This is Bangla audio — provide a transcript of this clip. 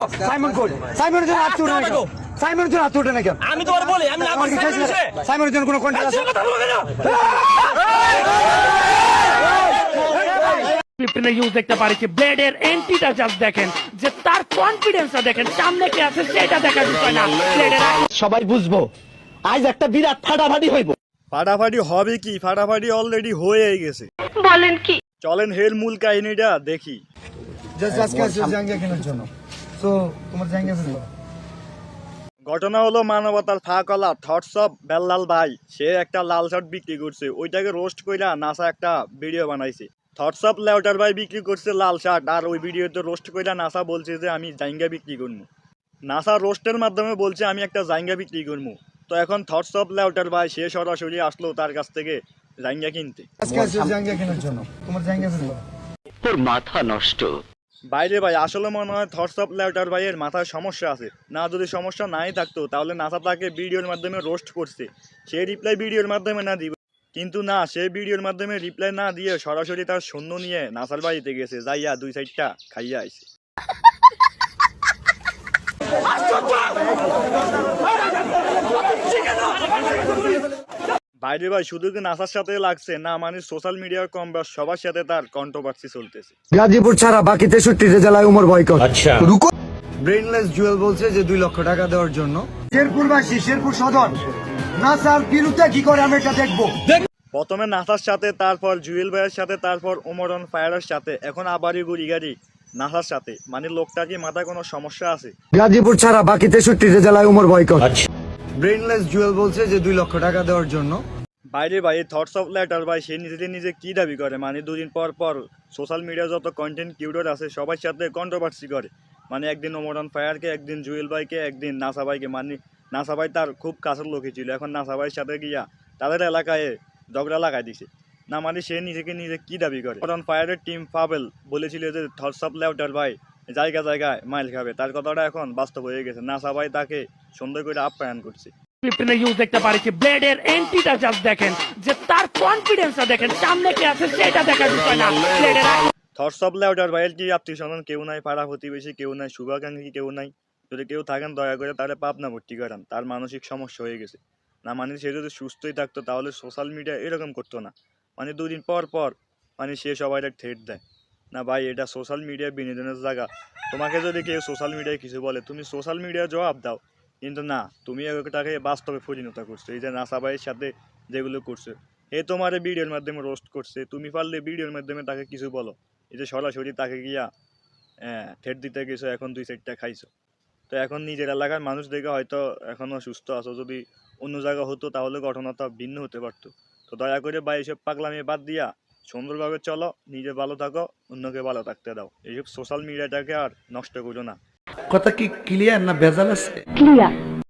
সাইমন কোড সাইমনের জন্য হাত উঠে না? সাইমনের জন্য হাত উঠে না কেন আমি তোমার বলি আমি না আমার কি সাইমন সাইমনের জন্য কোনো কন্ট্যাক্ট আছে কথা বলবে না। ফিফটিনের ইউজ দেখতে পারিছি ব্লেডের এন্টিটা জাস্ট দেখেন যে তার কনফিডেন্সটা দেখেন সামনে কে আছে সেটা দেখার বিষয় না ব্লেডের সবাই বুঝব আজ একটা বিরাট ফাটাফাটি হইব ফাটাফাটি হবে কি ফাটাফাটি অলরেডি হয়ে গেছে বলেন কি চলেন হের মূল কাহিনীটা দেখি জাস্ট আজকে আসছে কেনার জন্য তোমার ঘটনা হলো মানবতার ফাঁকলা থটস অফ বেল্লাল ভাই সে একটা লাল শার্ট বিক্রি করছে। ওইটাকে রোস্ট কইরা নাসা একটা ভিডিও বানাইছে। থটস অফ লেউটার ভাই বিক্রি করছে লাল শার্ট আর ওই ভিডিওতে রোস্ট কইরা নাসা বলছে যে আমি জাইঙ্গা বিক্রি করব নাসা রোস্টের মাধ্যমে বলছে আমি একটা জাইঙ্গা বিক্রি করব তো এখন থটস অফ লেউটার ভাই সে সরাসরি আসলো তার কাছ থেকে জাইঙ্গা কিনতে। আজকে আসছে কেনার জন্য। তোমার জাঙ্গিয়া তোর মাথা নষ্ট। বাইরে ভাই, আসলে মনে হয় থটস অফ লেউটার ভাইয়ের মাথায় সমস্যা আছে। না, যদি সমস্যা নাই থাকতো, তাহলে নাসা তাকে ভিডিওর মাধ্যমে রোস্ট করছে। সে রিপ্লাই ভিডিওর মাধ্যমে না দিবে। কিন্তু না, সে ভিডিওর মাধ্যমে রিপ্লাই না দিয়ে সরাসরি তার সৈন্য নিয়ে নাসার বাড়িতে গেছে। যাইয়া দুই সাইডটা খাইয়া আইছে। বাইরে ভাই শুধু কি নাসার সাথে লাগছে? না মানে সোশ্যাল মিডিয়ার কম বা সবার সাথে তার কন্ট্রোভার্সি চলতেছে। গাজীপুর ছাড়া বাকি তেষট্টিটা জেলায় উমর বয়কট আচ্ছা। রুকো। ব্রেনলেস জুয়েল বলছে যে দুই লক্ষ টাকা দেওয়ার জন্য। শেরপুরবাসী শেরপুর সদর। না স্যার বিরুদ্ধে কি করে আমি এটা দেখব? প্রথমে নাসার সাথে তারপর জুয়েল ভাইয়ের সাথে তারপর ওমরন ফায়ারের সাথে এখন আবারই গুড়ি গাড়ি নাসার সাথে। মানে লোকটা কি মাথায় কোনো সমস্যা আছে? গাজীপুর ছাড়া বাকি তেষট্টিটা জেলায় উমর বয়কট ব্রেনলেস জুয়েল বলছে যে দুই লক্ষ টাকা দেওয়ার জন্য। বাইরে ভাই থটস অফ লেটার ভাই, সে নিজে নিজে কি দাবি করে? মানে দুদিন পর পর সোশ্যাল মিডিয়া যত কন্টেন্ট কিউডার আছে, সবার সাথে কন্ট্রোভার্সি করে। মানে একদিন ওমরন ফায়ারকে একদিন জুয়েল ভাইকে একদিন নাসা ভাইকে। মানে নাসা ভাই তার খুব কাছের লোকই ছিল। এখন নাসা ভাইয়ের সাথে গিয়া তাদের এলাকায় ঝগড়া লাগাই দিছে। না মানে সে নিজেকে নিজে কি দাবি করে? ওমরন ফায়ারের টিম পাবেল বলেছিল যে থটস অফ লেটার ভাই জায়গা জায়গায় মাইল খাবে। তার কথাটা এখন বাস্তব হয়ে গেছে। নাসা ভাই তাকে সুন্দর করে আপ্যায়ন করছে। ফিফটিনের ইউজ দেখতে পারিছি। ব্লেডের এন্টিটা জাস্ট দেখেন। যে তার কনফিডেন্সটা দেখেন সামনে কে আছে সেটা দেখার বিষয় না। ব্লেডের থটস অফ লেউটার ভাইয়ের কি আত্মীয় স্বজন কেউ নাই পাড়া প্রতিবেশী কেউ নাই শুভাকাঙ্ক্ষী কেউ নাই। যদি কেউ থাকেন দয়া করে তাহলে পাবনা ভর্তি করান। তার মানসিক সমস্যা হয়ে গেছে। না মানে সে যদি সুস্থই থাকতো তাহলে সোশ্যাল মিডিয়া এরকম করতো না। মানে দুদিন পর পর মানে সে সবাই থ্রেট দেয়। না ভাই, এটা সোশ্যাল মিডিয়া বিনোদনের জায়গা। তোমাকে যদি কেউ সোশ্যাল মিডিয়ায় কিছু বলে, তুমি সোশ্যাল মিডিয়ায় জবাব দাও। কিন্তু না, তুমি ওটাকে বাস্তবে পরিণত করছ। এই যে নাসা ভাইয়ের সাথে যেগুলো করছ, এ তোমার ভিডিওর মাধ্যমে রোস্ট করছে, তুমি পারলে ভিডিওর মাধ্যমে তাকে কিছু বলো। এই যে সরাসরি তাকে গিয়া হ্যাঁ ঠেট দিতে গেছো, এখন দুই সাইডটা খাইছো। তো এখন নিজের এলাকার মানুষ দেখে হয়তো এখনও সুস্থ আছো। যদি অন্য জায়গা হতো, তাহলে ঘটনাটা ভিন্ন হতে পারতো। তো দয়া করে বা এইসব পাগলামি বাদ দিয়া সুন্দরভাবে চলো নিজে ভালো থাকো অন্যকে ভালো থাকতে দাও। এইসব সোশ্যাল মিডিয়াটাকে আর নষ্ট করো না। কথা কি ক্লিয়ার না ভেজাল আছে? ক্লিয়ার